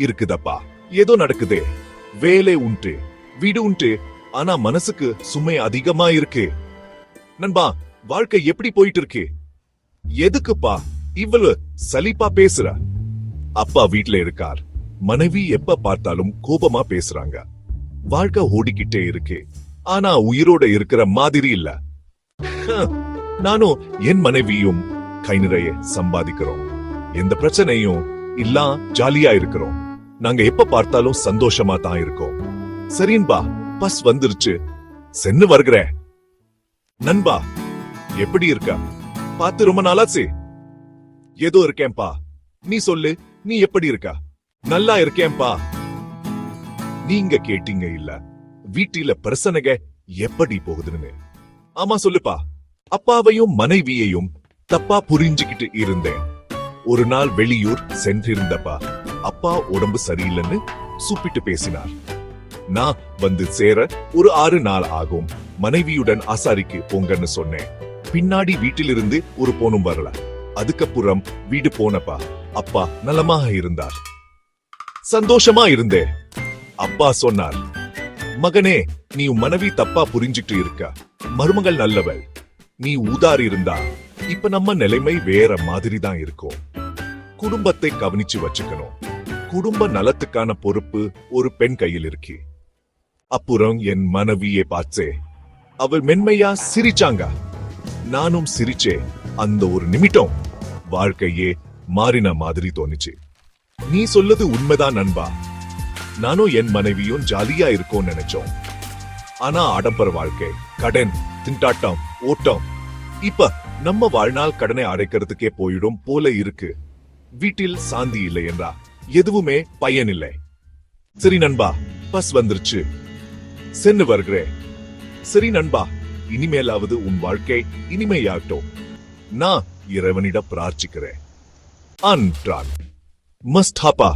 இருக்குதப்பா. ஏதோ நடக்குதே. வேலை உண்டு. வீடு உண்டு. ஆனா மனசுக்கு சுமை அதிகமா இருக்கு. நண்பா வாழ்க்கை எப்படி போயிட்டு இருக்கு எதுக்குப்பா இவ்வளவு சலிப்பா பேசுற? அப்பா வீட்ல இருக்கார். மனைவி எப்ப பார்த்தாலும் கோபமா பேசுறாங்க. வாழ்க்கை ஓடிக்கிட்டே இருக்கு. ஆனா உயிரோட இருக்கிற மாதிரி இல்ல. நானும் என் மனைவியும் கை நிறைய சம்பாதிக்கிறோம். எந்த பிரச்சனையும் இல்ல ஜாலியா இருக்கிறோம். நாங்க எப்ப பார்த்தாலும் சந்தோஷமா தான் இருக்கோம். சரின்பா பஸ் வந்துருச்சு. சென்னு வருகிறேன். நண்பா எப்படி இருக்க? பார்த்து ரொம்ப நாளாச்சு. ஏதோ இருக்கேன்பா நீ சொல்லு நீ எப்படி இருக்க? நல்லா இருக்கேன்பா நீங்க கேட்டீங்க இல்ல. வீட்டில பிரசனக எப்படி போகுதுன்னு. ஆமா சொல்லுப்பா. அப்பாவையும் மனைவியையும் தப்பா புரிஞ்சுக்கிட்டு இருந்தேன். ஒரு நாள் வெளியூர் சென்றிருந்தப்பா. அப்பா உடம்பு சரியில்லைன்னு சூப்பிட்டு பேசினார். நான் வந்து சேர ஒரு ஆறு நாள் ஆகும். மனைவியுடன் ஆசாரிக்கு போங்கன்னு சொன்னேன். பின்னாடி வீட்டிலிருந்து ஒரு போனும் வரல. அதுக்கப்புறம் வீடு போனப்பா. அப்பா நலமாக இருந்தார். சந்தோஷமா இருந்தே அப்பா சொன்னார் மகனே நீ உன் மனைவி தப்பா புரிஞ்சிட்டு இருக்க. மருமகள் நல்லவள். நீ ஊதாரி இருந்தா. இப்ப நம்ம நிலைமை வேற மாதிரி தான் இருக்கும். குடும்பத்தை கவனிச்சு வச்சுக்கணும். குடும்ப நலத்துக்கான பொறுப்பு ஒரு பெண் கையில் இருக்கு. அப்புறம் என் மனைவியை பார்த்தே. அவள் மென்மையா சிரிச்சாங்க. நானும் சிரிச்சே. அந்த ஒரு நிமிடம் வாழ்க்கையே மாறின மாதிரி தோணுச்சு. நீ சொல்லது உண்மைதான் நண்பா. நானும் என் மனைவியும் ஜாலியா இருக்கோம் நினைச்சோம். ஆனா ஆடம்பர வாழ்க்கை கடன் திண்டாட்டம் ஓட்டம். இப்ப நம்ம வாழ்நாள் கடனை அடைக்கிறதுக்கே போயிடும் போல இருக்கு. வீட்டில் சாந்தி இல்லை என்றா எதுவுமே பயனில்லை. இல்லை சரி நண்பா பஸ் வந்துருச்சு. சென்னு வருகிறேன். சரி நண்பா இனிமேலாவது உன் வாழ்க்கை இனிமையாகட்டும். நான் இறைவனிடம் பிரார்த்திக்கிறேன். அன்றான் மஸ்டாப்பா